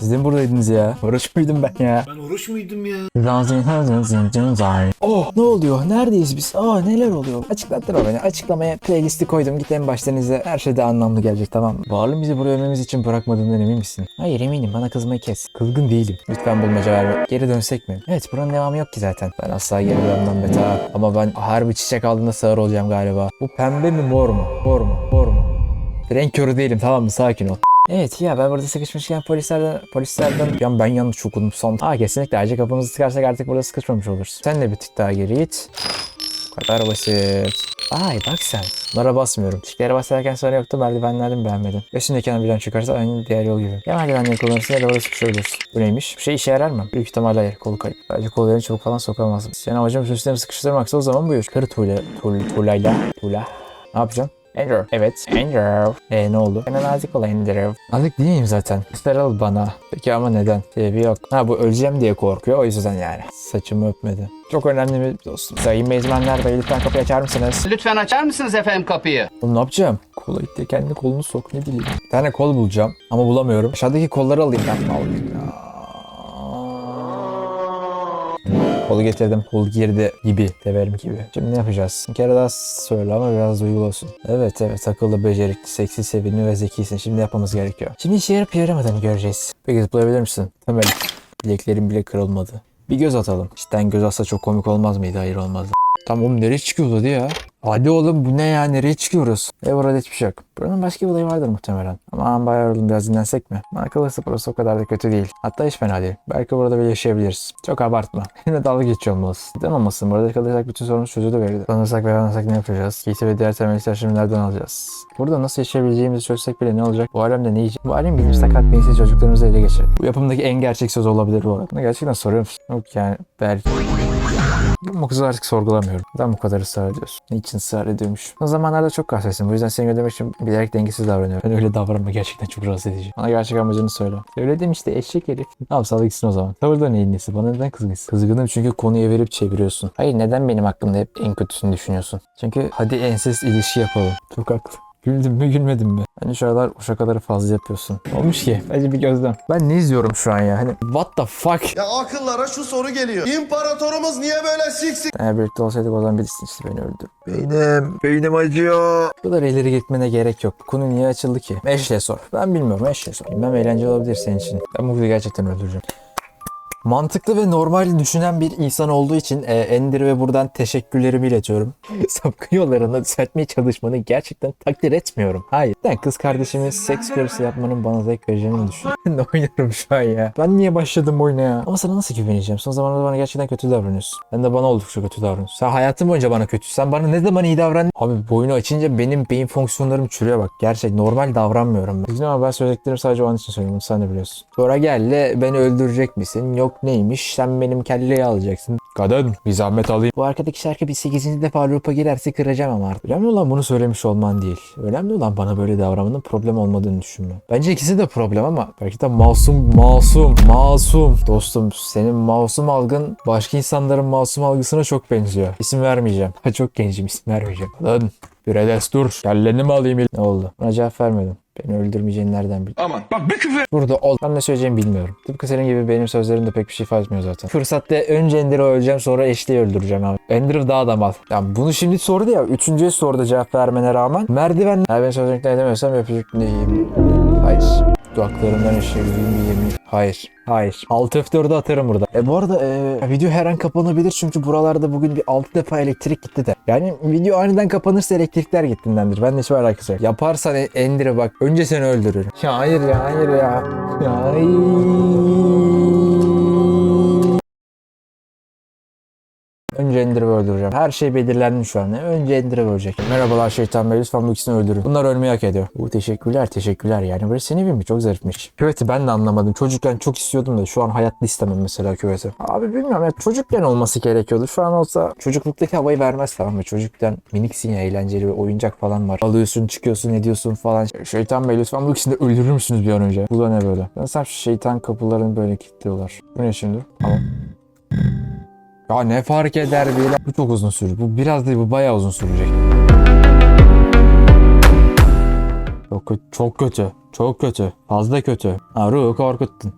Siz de mi buradaydınız ya? Oruç muydum ben ya? Ben oruç muydum ya? Oh ne oluyor? Neredeyiz biz? Aa neler oluyor? Açıklattır beni. Açıklamaya playlisti koydum. Git en baştan izle. Her şey de anlamlı gelecek tamam mı? Varlığın bizi buraya ölmemiz için bırakmadığından emin misin? Hayır eminim. Bana kızmayı kes. Kızgın değilim. Lütfen bulmaca verme. Geri dönsek mi? Evet buranın devamı yok ki zaten. Ben asla geri dönmem beta. Ama ben harbi çiçek aldığında sağır olacağım galiba. Bu pembe mi mor mu? Mor mu? Mor mu? Renk körü değilim tamam mı? Sakin ol. Evet ya ben burada sıkışmışken polislerden polislerden ya ben yanlış okudum son. Ha kesinlikle ayrıca kapımızı tıkarsak artık burada sıkışmamış oluruz. Sen de bir tık daha geri git. Bu kadar basit. Ay bak sen. Bunlara basmıyorum. Çiklere basarken sonra yoktu merdivenlerden beğenmedim. Üstündeki birden çıkarsa aynı diğer yol gibi. Ya merdivenleri kullanırsın ya da burada sıkışabilirsin. Bu neymiş? Bir şey işe yarar mı? Büyük ihtimalle hayır. Kolu kayıp. Bence kollarını çabuk falan sokamazsın. Senin amacın sistemi sıkıştırmaksa o zaman buyur. Kır tuğla, tuğla, tuğlayla. Tuğla. Ne yapacağım? Andrew. Evet. Andrew. E ne oldu? Ben nazik ol Andrew. Nazik değilim zaten. Sarıl bana. Peki ama neden? Sebebi yok. Ha bu öleceğim diye korkuyor o yüzden yani. Saçımı öpmedi. Çok önemli bir dostum. Sayın mezmenler bey lütfen kapıyı açar mısınız? Lütfen açar mısınız efendim kapıyı? Oğlum ne yapacağım? Kola itti kendi kolunu sok ne bileyim. Bir tane kol bulacağım ama bulamıyorum. Aşağıdaki kolları alayım ben. Al. Kolu getirdim. Kol girdi gibi. Severim gibi. Şimdi ne yapacağız? Bir kere daha söyle ama biraz duygulu olsun. Evet evet akıllı, becerikli, seksi, sevimli ve zekisin. Şimdi yapmamız gerekiyor. Şimdi işe yarıp yaramadığını göreceğiz. Peki zıplayabilir misin? Temel. Bileklerim bile kırılmadı. Bir göz atalım. Cidden göz atsa çok komik olmaz mıydı? Hayır olmazdı. Tamam oğlum nereye çıkıyoruz hadi ya? Hadi oğlum bu ne ya nereye çıkıyoruz? E burada hiçbir şey yok. Buranın başka bir olayı vardır muhtemelen. Aman bayağı yoruldum biraz dinlensek mi? Kalırsa burası o kadar da kötü değil. Hatta hiç fena değil. Belki burada bile yaşayabiliriz. Çok abartma. Yine dalga geçiyor olmalısın. Olmasın? Burada kalırsak bütün sorunumuz çözülüverir. Sanırsak ve yaranırsak ne yapacağız? Giysi ve diğer temel ihtiyaçlarımı nereden alacağız? Burada nasıl yaşayabileceğimizi çözsek bile ne olacak? Bu alemde ne yiyecek? Bu alem bizim sakat beyinsiz çocuklarımızı ele geçirir. Bu yapımdaki en gerçek söz olabilir bu arada. Gerçekten soruyor musun? Yok yani belki. Bu kızı artık sorgulamıyorum. Neden bu kadar ısrar ediyorsun? Niçin ısrar ediyormuş? O zamanlarda çok kahsetsin. Bu yüzden seni ödemek için bilerek dengesiz davranıyorum. Ben öyle davranma gerçekten çok rahatsız edici. Bana gerçek amacını söyle. Öyle demişti eşek herif. Ne yapsal gitsin o zaman. Tavırda neyin nesi? Bana neden kızgınsın? Kızgınım çünkü konuyu verip çeviriyorsun. Hayır neden benim hakkımda hep en kötüsünü düşünüyorsun? Çünkü hadi ensest ilişki yapalım. Çok haklı. Güldün mü gülmedin mi? Hani şu aralar şakaları fazla yapıyorsun. Olmuş ki. Bence bir gözlem. Ben ne izliyorum şu an ya? Hani what the fuck? Ya akıllara şu soru geliyor. İmparatorumuz niye böyle siksik? Eğer birlikte olsaydık o zaman bilirsin işte beni öldür. Beynim. Beynim acıyor. Bu kadar ileri gitmene gerek yok. Konu niye açıldı ki? Eşle sor. Ben bilmiyorum eşle sor. Bilmem eğlenceli olabilir senin için. Ben bu gerçekten öldüreceğim. Mantıklı ve normal düşünen bir insan olduğu için e, Ender ve buradan teşekkürlerimi iletiyorum. Sapkın yollarında düzeltmeye çalışmanı gerçekten takdir etmiyorum. Hayır. Ben kız kardeşimin seks görüntüsü yapmanın bana zevk vereceğini düşünüyorum. ne oynuyorum şu an ya? Ben niye başladım oyuna ya? Ama sana nasıl güveneceğim? Son zamanlarda bana gerçekten kötü davranıyorsun. Sen de bana oldukça kötü davranıyorsun. Sen hayatım boyunca bana kötü. Sen bana ne zaman iyi davrandın? Abi bu oyunu açınca benim beyin fonksiyonlarım çürüyor bak. Gerçek normal davranmıyorum ben. Üzgünüm ama ben söylediklerimi sadece o an için söylüyorum. Sen de biliyorsun. Sonra gel beni öldürecek misin? Yok neymiş? Sen benim kelleyi alacaksın. Kadın bir zahmet alayım. Bu arkadaki şarkı bir 8. defa loop'a girerse kıracağım ama artık. Önemli olan bunu söylemiş olman değil. Önemli olan bana böyle davranmanın problem olmadığını düşünme. Bence ikisi de problem ama belki de masum, masum, masum. Dostum senin masum algın başka insanların masum algısına çok benziyor. İsim vermeyeceğim. Ha çok gencim isim vermeyeceğim. Lan bir dur. Kelleni mi alayım? Ne oldu? Buna cevap vermedim. Beni öldürmeyeceğini nereden bildin? Aman bak bir küfür. Burada ol. Ben ne söyleyeceğimi bilmiyorum. Tıpkı senin gibi benim sözlerim de pek bir şey ifade etmiyor zaten. Fırsatta önce Ender'i öleceğim sonra Ashley'i öldüreceğim abi. Ender daha da mal. Ya bunu şimdi sordu ya. Üçüncüye sordu cevap vermene rağmen. Merdiven. Ya ben sözlükle edemiyorsam yapacak ne diyeyim? Hayır. Dudaklarından eşeğim bir yemin. Hayır. Hayır. Alt F4'ü atarım burada. E bu arada e, video her an kapanabilir çünkü buralarda bugün bir 6 defa elektrik gitti de. Yani video aniden kapanırsa elektrikler gittiğindendir. Ben de hiçbir alakası yok. Yaparsan e- Ender'e bak. Önce seni öldürür. Ya hayır ya hayır ya. Ya hayır. Önce Ender'i öldüreceğim. Her şey belirlendi şu an. Önce Ender'i öldürecek. Merhabalar şeytan bey lütfen bu ikisini öldürün. Bunlar ölmeyi hak ediyor. Bu teşekkürler teşekkürler yani. Burası senin evin mi? Çok zarifmiş. Küveti ben de anlamadım. Çocukken çok istiyordum da şu an hayatta istemem mesela küveti. Abi bilmiyorum ya çocukken olması gerekiyordu. Şu an olsa çocukluktaki havayı vermez tamam mı? Çocukken miniksin ya eğlenceli bir oyuncak falan var. Alıyorsun çıkıyorsun ediyorsun falan. Şeytan bey lütfen bu ikisini de öldürür müsünüz bir an önce? Bu da ne böyle? Şu şeytan kapılarını böyle kilitliyorlar. Bu ne şimdi? Tamam. Ya ne fark eder bile? Bu çok uzun sürdü. Bu biraz değil bu bayağı uzun sürecek. Çok kötü. Çok kötü. Çok kötü. Fazla kötü. Ha ruhu korkuttun.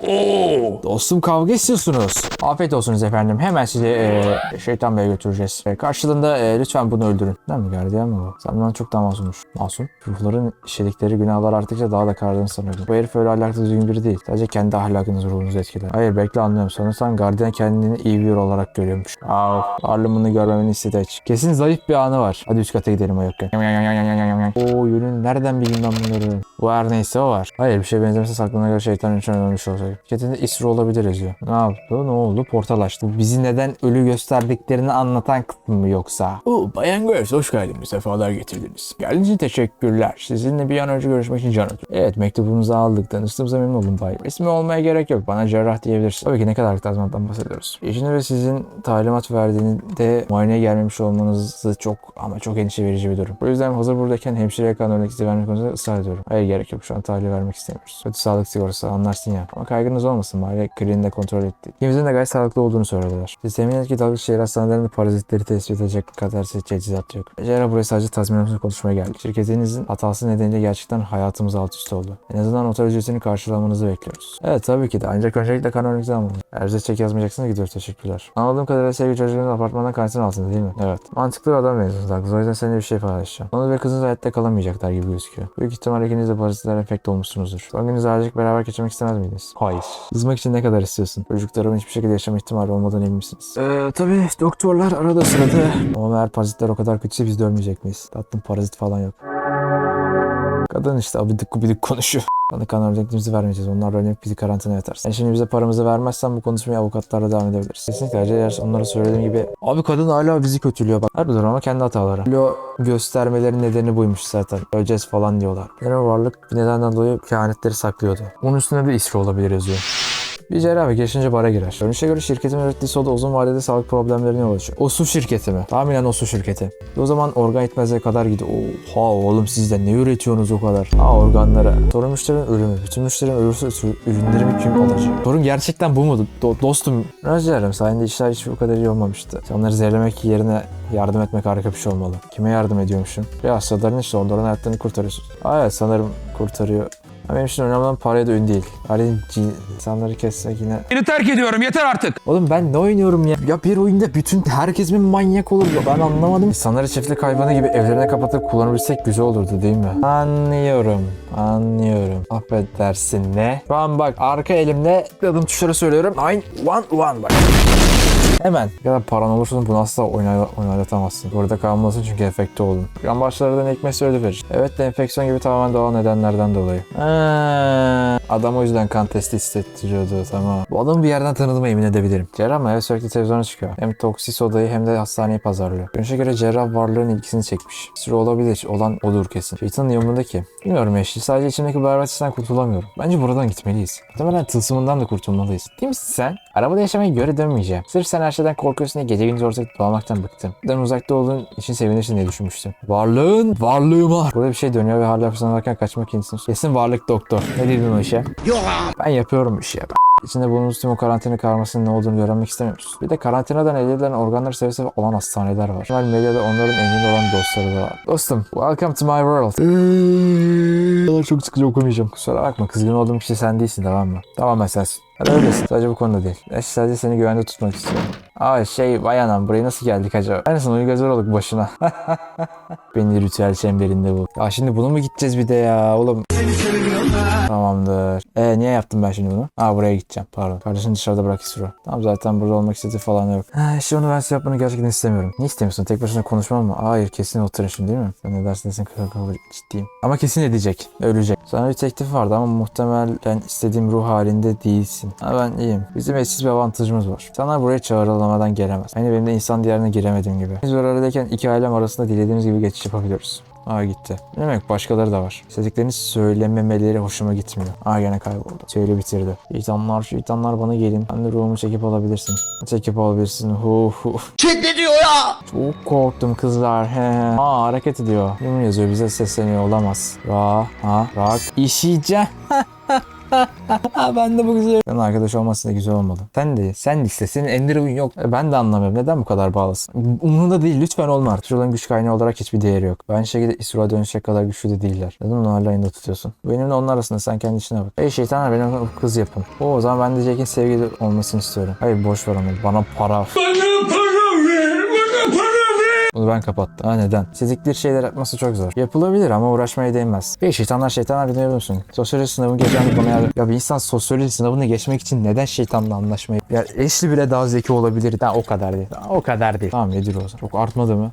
Oo, dostum kavga istiyorsunuz. Afiyet olsunuz efendim. Hemen sizi e, şeytan beye götüreceğiz. E, karşılığında e, lütfen bunu öldürün. Değil mi? Gardiyan mı bu? Senden çok daha masummuş. Masum. Ruhların işledikleri günahlar arttıkça daha da kardığını sanıyordum. Bu herif öyle ahlaklı düzgün biri değil. Sadece kendi ahlakınız ruhunuzu etkiler. Hayır bekle anlıyorum. Sanırsam gardiyan kendini iyi bir olarak görüyormuş. Av. Varlığımını görmemeni istedi aç. Kesin zayıf bir anı var. Hadi üst kata gidelim o yokken. Oo yönün nereden bileyim ben bunları? Bu her neyse o var. Hayır bir şey benzemese saklanana göre şeytanın için ölmüş olacak. Şirketinde İsro olabilir yazıyor. Ne yaptı? Ne oldu? Portal açtı. Bizi neden ölü gösterdiklerini anlatan kısmı mı yoksa? Oo Bayan Göz hoş geldiniz. Sefalar getirdiniz. Geldiğiniz için teşekkürler. Sizinle bir an önce görüşmek için can atıyorum. Evet mektubunuzu aldık. Tanıştığımıza memnun oldum Bay. İsmi olmaya gerek yok. Bana cerrah diyebilirsin. Tabii ki ne kadar tazminattan bahsediyoruz. Eşini ve sizin talimat verdiğinde muayeneye gelmemiş olmanızı çok ama çok endişe verici bir durum. Bu yüzden hazır buradayken hemşireye kan örnek izi vermek konusunda ısrar ediyorum. Hayır gerek yok. Şu an tahliye vermek istemiyoruz. Kötü sağlık sigortası anlarsın ya. Ama kaygınız olmasın bari kliniğinde kontrol ettik. İkimizin de gayet sağlıklı olduğunu söylediler. Siz temin edin ki dalgıç şehir hastanelerinde parazitleri tespit edecek kadar teçhizat yok. Ecera buraya sadece tazminatımızı konuşmaya geldik. Şirketinizin hatası nedeniyle gerçekten hayatımız alt üst oldu. En azından otel ücretini karşılamanızı bekliyoruz. Evet tabii ki de. Ancak öncelikle kan örneğinizi almalıyız. Eğer bize çek yazmayacaksınız gidiyoruz. Teşekkürler. Anladığım kadarıyla sevgili çocuğunuz apartmandan karantina altında değil mi? Evet. Mantıklı bir adam mezunuz haklısınız. O yüzden seninle bir şey paylaşacağım. Onu ve kızınız hayatta kalamayacaklar gibi gözüküyor. Büyük ihtimalle ikiniz de parazitler enfekte olmuşsunuzdur. Son gününüzü ailecek beraber geçirmek istemez miydiniz? Hayır. Kızmak için ne kadar istiyorsun? Çocuklarımın hiçbir şekilde yaşama ihtimali olmadan emin misiniz? Eee tabii doktorlar arada sırada. Ama eğer parazitler o kadar kötüyse biz de ölmeyecek miyiz? Tatlım parazit falan yok. Kadın işte abidik gubidik konuşuyor. Bana kan örneklerimizi vermeyeceğiz. Onlar öğrenip bizi karantinaya yatarsın. Sen şimdi bize paramızı vermezsen bu konuşmayı avukatlarla devam edebiliriz. Kesinlikle eğer onlara söylediğim gibi abi kadın hala bizi kötülüyor bak. Her durum ama kendi hataları. Lo göstermelerin nedeni buymuş zaten. Öleceğiz falan diyorlar. Yani varlık bir nedenden dolayı kehanetleri saklıyordu. Onun üstüne de isri olabilir yazıyor. Bir cerrahi girişince bara girer. Görünüşe göre şirketin ürettiği soda uzun vadede sağlık problemlerine yol açıyor. O su şirketi mi? Tahminen o su şirketi. O zaman organ yetmezliğe kadar gidiyor. Oha oğlum siz de ne üretiyorsunuz o kadar? Ha organlara. Sorun müşterinin ölümü. Bütün müşterim ölürse ürünlerimi kim alacak? Sorun gerçekten bu mu? Do- dostum. Rica ederim. Sayende işler hiç bu kadar iyi olmamıştı. Onları zehirlemek yerine yardım etmek harika bir şey olmalı. Kime yardım ediyormuşum? Ya hastaların işte onların hayatlarını kurtarıyorsun. Aa, evet sanırım kurtarıyor. Ama Benim için önemli olan paraya da ün değil. Parayı insanları kessek yine Beni terk ediyorum yeter artık. Oğlum ben ne oynuyorum ya? Ya bir oyunda bütün herkes mi manyak olur ya? Ben anlamadım. İnsanları çiftlik hayvanı gibi evlerine kapatıp kullanabilsek güzel olurdu değil mi? Anlıyorum. Anlıyorum. Affedersin ne? Şu an bak arka elimde adım tuşları söylüyorum. Nine, one, one bak. Hemen. Ne kadar paran olursa bunu asla oynay oynatamazsın. Burada kalmalısın çünkü enfekte oldun. Yan başlardan ekmek söyle verir. Evet de enfeksiyon gibi tamamen doğal nedenlerden dolayı. Ha, adam o yüzden kan testi hissettiriyordu tamam. Bu adamı bir yerden tanıdığıma emin edebilirim. Cerrah mı? Evet sürekli televizyona çıkıyor. Hem toksis odayı hem de hastaneyi pazarlıyor. Görünüşe göre cerrah varlığın ilgisini çekmiş. Sürü olabilir. Olan odur kesin. Şeytanın yolunda ki. Bilmiyorum eşli. Sadece içimdeki berbatçıdan kurtulamıyorum. Bence buradan gitmeliyiz. Muhtemelen tılsımından da kurtulmalıyız. Değil misin sen? Arabada yaşamaya göre dönmeyeceğim. Sırf sen her şeyden korkuyorsun diye gece gündüz ortada dolanmaktan bıktım. Buradan uzakta olduğun için sevinirsin diye düşünmüştüm. Varlığın varlığıma. Burada bir şey dönüyor ve hala fırsatına varken kaçmak için. Kesin varlık doktor. Ne dedin o işe? Ben yapıyorum işi ya. İçinde bulunduğumuz tüm o karantina karmasının ne olduğunu öğrenmek istemiyoruz. Bir de karantinadan elde edilen organları seve seve olan hastaneler var. Normal medyada onların emrinde olan dostları da var. Dostum, welcome to my world. Çok sıkıcı okumayacağım. Kusura bakma, kızgın olduğum kişi sen değilsin tamam mı? Tamamen sensin. Hadi öylesin. Sadece bu konuda değil. Ben sadece seni güvende tutmak istiyorum. Aa şey vay anam buraya nasıl geldik acaba? Aynısını uygar olduk başına. Beni ritüel çemberinde bu. Ya şimdi bunu mu gideceğiz bir de ya oğlum? Tamamdır. E niye yaptım ben şimdi bunu? Aa buraya gideceğim pardon. Kardeşini dışarıda bırak Isro. Tamam zaten burada olmak istediği falan yok. Ha, işte onu ben size yapmanı gerçekten istemiyorum. Ne istemiyorsun? Tek başına konuşmam mı? Hayır kesin oturuşun değil mi? Sen ne dersin desin kaka ciddiyim. Ama kesin edecek. Ölecek. Sana bir teklif vardı ama muhtemelen istediğim ruh halinde değilsin. Ha ben iyiyim. Bizim eşsiz bir avantajımız var. Sana buraya çağrılamadan gelemez. Aynı benim de insan diyarına giremediğim gibi. Biz aradayken iki ailem arasında dilediğimiz gibi geçiş yapabiliyoruz. Aa gitti. Ne demek başkaları da var. İstediklerini söylememeleri hoşuma gitmiyor. Aa gene kayboldu. Söyle bitirdi. Şeytanlar şeytanlar bana gelin. Ben de ruhumu çekip alabilirsin. Çekip alabilirsin. Hu hu. Çek ne diyor ya? Çok korktum kızlar. He he. Aa hareket ediyor. Yemin yazıyor bize sesleniyor olamaz. Ra ha rak. İşeyeceğim. ben de bu güzel. Senin arkadaş olması da güzel olmalı. Sen de, sen de iste. Senin Ender'ın yok. E, Ben de anlamıyorum. Neden bu kadar bağlısın? Umurunda değil. Lütfen olma artık. Şuraların güç kaynağı olarak hiçbir değeri yok. Ben şekilde İsro'a dönüşecek kadar güçlü de değiller. Neden onu hala elinde tutuyorsun? Benimle onlar arasında sen kendi işine bak. Ey şeytanlar benim kız yapın. O, o zaman ben de Jack'in sevgili olmasını istiyorum. Hayır boş ver onu. Bana para. Bunu ben kapattım. Ha neden? Sizliktir şeyler yapması çok zor. Yapılabilir ama uğraşmaya değmez. Ve şeytanlar şeytanlar biliyor musun? Sosyoloji sınavını geçen bana ya, ya bir insan sosyoloji sınavını geçmek için neden şeytanla anlaşmayı? Ya eşli bile daha zeki olabilir. Ha o kadar değil. Ha, o kadar değil. Tamam nedir o zaman? Çok artmadı mı?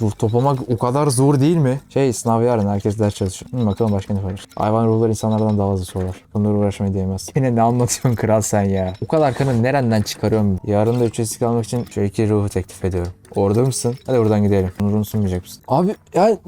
Ruh toplamak o kadar zor değil mi? Şey sınav yarın herkes ders çalışıyor. Hı, bakalım başka ne var? Hayvan ruhları insanlardan daha hızlı sorar. Bunları uğraşmaya değmez. Yine ne anlatıyorsun kral sen ya? Bu kadar kanı nereden çıkarıyorum? Yarın da ücretsiz kalmak için şu iki ruhu teklif ediyorum. Orada mısın? Hadi buradan gidelim. Onurunu sunmayacak mısın? Abi ya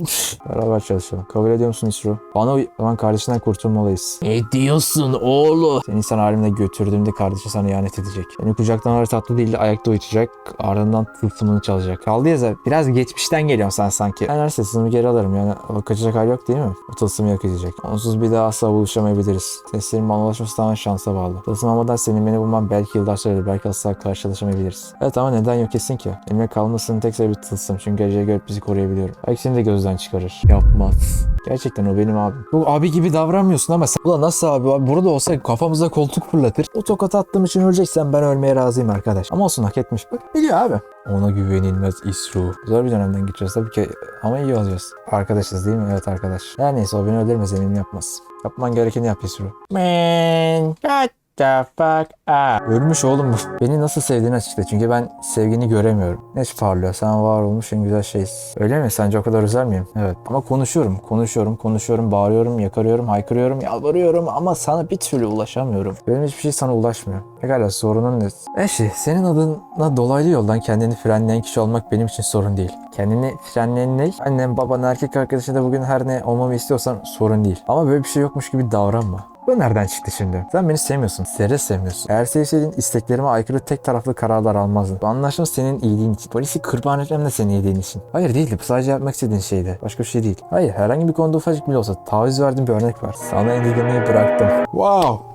beraber çalışalım. Kabul ediyor musun İsro? Bana uy- Aman kardeşinden kurtulmalıyız. Ne diyorsun oğlum? Seni insan halimle götürdüğümde kardeşi sana ihanet edecek. Beni kucaktan alır tatlı değil de ayakta uyutacak. Ardından tılsımını çalacak. Kaldı ya zaten, biraz geçmişten geliyorum sen sanki. Ben her sesimi geri alırım yani. Kaçacak hal yok değil mi? O tılsımı yok edecek. Onsuz bir daha asla buluşamayabiliriz. Seslerin bana ulaşması tamamen şansa bağlı. Tılsım almadan senin beni bulman belki yıllar sürer. Belki asla karşılaşamayabiliriz. Evet ama neden yok etsin ki? Elime kalmasının tek sebebi tılsım. Çünkü geleceğe görüp bizi koruyabiliyorum. Belki seni de gözden çıkarır. Yapmaz. Gerçekten o benim abim. Bu abi gibi davranmıyorsun ama sen... Ulan nasıl abi? abi burada olsa kafamıza koltuk fırlatır. O tokat attığım için öleceksen ben ölmeye razıyım arkadaş. Ama olsun hak etmiş. Bak biliyor abi. Ona güvenilmez İsru. Zor bir dönemden geçiyoruz tabii ki ama iyi olacağız. Arkadaşız değil mi? Evet arkadaş. Her neyse o beni öldürmez eminim yapmaz. Yapman gerekeni yap İsru. Man, what the fuck up? Ölmüş oğlum bu. Beni nasıl sevdiğini açıkla çünkü ben sevgini göremiyorum. Ne parlıyor? Sen var olmuş en güzel şeysin. Öyle mi? Sence o kadar özel miyim? Evet. Ama konuşuyorum, konuşuyorum, konuşuyorum, bağırıyorum, yakarıyorum, haykırıyorum, yalvarıyorum ama sana bir türlü ulaşamıyorum. Benim hiçbir şey sana ulaşmıyor. Pekala sorunun ne? Eşi, senin adına dolaylı yoldan kendini frenleyen kişi olmak benim için sorun değil. Kendini frenleyen ne? Annem, baban, erkek arkadaşı da bugün her ne olmamı istiyorsan sorun değil. Ama böyle bir şey yokmuş gibi davranma. Bu nereden çıktı şimdi? Sen beni sevmiyorsun. Zerre sevmiyorsun. Eğer sevseydin isteklerime aykırı tek taraflı kararlar almazdın. Bu anlaşma senin iyiliğin için. Polisi kurban etmem de senin iyiliğin için. Hayır değildi. Bu sadece yapmak istediğin şeydi. Başka bir şey değil. Hayır herhangi bir konuda ufacık bile olsa taviz verdiğim bir örnek var. Sana endişelenmeyi bıraktım. Wow.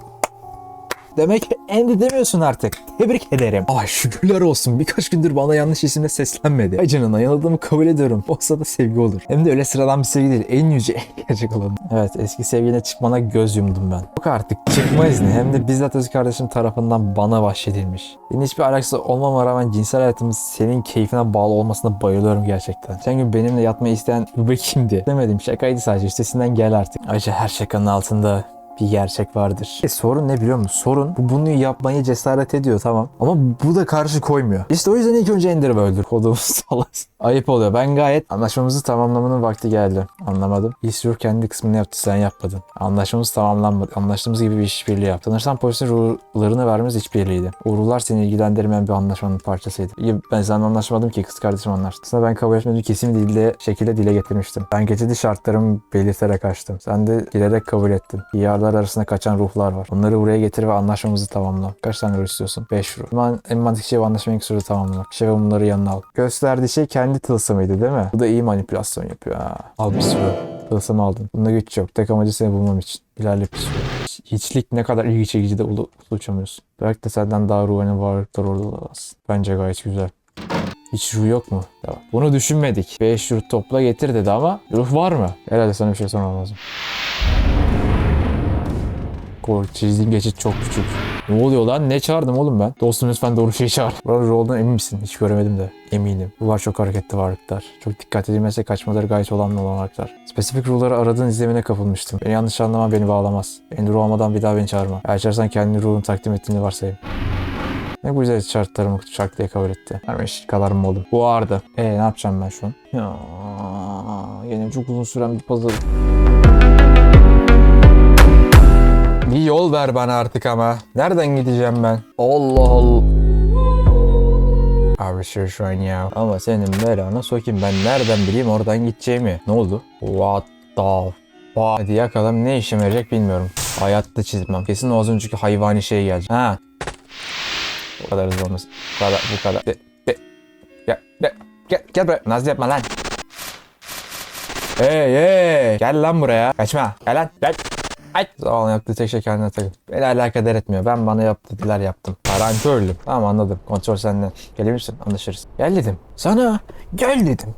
Demek Andy demiyorsun artık. Tebrik ederim. Ay şükürler olsun. Birkaç gündür bana yanlış isimle seslenmedi. Ay canına yanıldığımı kabul ediyorum. Olsa da sevgi olur. Hem de öyle sıradan bir sevgi değil. En yüce, en gerçek olan. Evet eski sevgiline çıkmana göz yumdum ben. Yok artık çıkma izni. Hem de bizzat öz kardeşim tarafından bana bahşedilmiş. Benim hiçbir alakası olmama rağmen cinsel hayatımız senin keyfine bağlı olmasına bayılıyorum gerçekten. Sen gün benimle yatmayı isteyen bu kimdi? Demedim şakaydı sadece. Üstesinden gel artık. Ayrıca her şakanın altında bir gerçek vardır. E, sorun ne biliyor musun? Sorun bu bunu yapmaya cesaret ediyor tamam. Ama bu da karşı koymuyor. İşte o yüzden ilk önce Ender'i öldür. Kodumuz salak. Ayıp oluyor. Ben gayet anlaşmamızı tamamlamanın vakti geldi. Anlamadım. İsrur kendi kısmını yaptı sen yapmadın. Anlaşmamız tamamlanmadı. Anlaştığımız gibi bir işbirliği yaptı. Sanırsam polisin ruhlarını vermemiz işbirliğiydi. O ruhlar seni ilgilendirmeyen bir anlaşmanın parçasıydı. İyi ben seninle anlaşmadım ki kız kardeşim anlaştı. Aslında ben kabul etmediğim kesin dilde, şekilde dile getirmiştim. Ben geçici şartlarımı belirterek açtım. Sen de giderek kabul ettin. Diyarlar arasında kaçan ruhlar var. Onları buraya getir ve anlaşmamızı tamamla. Kaç tane ruh istiyorsun? 5 ruh. Ben en mantıklı şey kısa sürede tamamlamak. Şey ve bunları yanına al. Gösterdiği şey kendi tılsımıydı değil mi? Bu da iyi manipülasyon yapıyor ha. Al bir sürü. Tılsım aldın. Bunda güç yok. Tek amacı seni bulmam için. İlerle bir sürü. Hiçlik ne kadar ilgi çekici de uçamıyorsun. Belki de senden daha ruhani varlıklar orada olamaz. Bence gayet güzel. Hiç ruh yok mu? Ya, bunu düşünmedik. 5 ruh topla getir dedi ama ruh var mı? Herhalde sana bir şey sormam lazım. Kork çizdiğim geçit çok küçük. Ne oluyor lan? Ne çağırdım oğlum ben? Dostum lütfen doğru şeyi çağır. Ruh olduğuna emin misin? Hiç göremedim de. Eminim. Ruhlar çok hareketli varlıklar. Çok dikkat edilmezse kaçmaları gayet olanlı olan varlıklar. Spesifik ruhları aradığın izlemine kapılmıştım. Beni yanlış anlama beni bağlamaz. Ruh olmadan bir daha beni çağırma. Eğer çağırsan kendini ruhunu takdim ettiğini varsayayım. Ne bu güzel şartlarımı şart diye kabul etti. Her mı oldu? Bu ağırdı. E ne yapacağım ben şu an? Ya, yine çok uzun süren bir puzzle. Yol ver bana artık ama. Nereden gideceğim ben? Allah Allah. Abi şu şu an ya. Ama senin belanı sokayım. Ben nereden bileyim oradan gideceğimi. Ne oldu? What the fuck? Hadi yakalım ne işime yarayacak bilmiyorum. Hayatta çizmem. Kesin o az önceki hayvani şey gelecek. Ha. Bu kadar hızlı olmasın. Bu kadar, bu kadar. De, de. Gel, de. Gel, gel buraya. Naz yapma lan. Hey hey. Gel lan buraya. Kaçma. Gel lan. Gel. Ay. Zavallı yaptığı tek şey kendine takıl. Beni alakadar etmiyor. Ben bana yap dediler yaptım. Parankördüm. Tamam anladım. Kontrol senden. Gelir misin? Anlaşırız. Gel dedim. Sana gel dedim.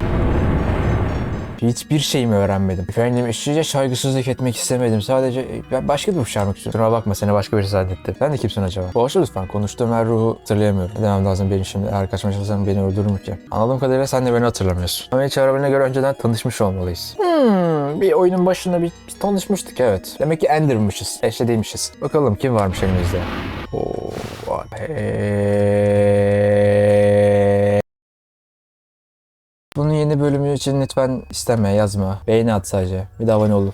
Hiçbir şeyimi öğrenmedim. Efendim işçice saygısızlık etmek istemedim. Sadece e, ben başka bir uç çağırmak istiyorum. Kusura bakma seni başka birisi zannetti. Sen de kimsin acaba? Boğaça lütfen. Konuştuğum her ruhu hatırlayamıyorum. Ne demem lazım benim şimdi? Eğer kaçmaya çalışsam beni öldürür mü ki? Anladığım kadarıyla sen de beni hatırlamıyorsun. Ama hiç arabayına göre önceden tanışmış olmalıyız. Hmm, bir oyunun başında bir, bir tanışmıştık evet. Demek ki Ender'mışız. Eşle değilmişiz. Bakalım kim varmış elimizde. Oo, vay. Yeni bölümü için lütfen isteme yazma. Beğeni at sadece. Bir de abone ol.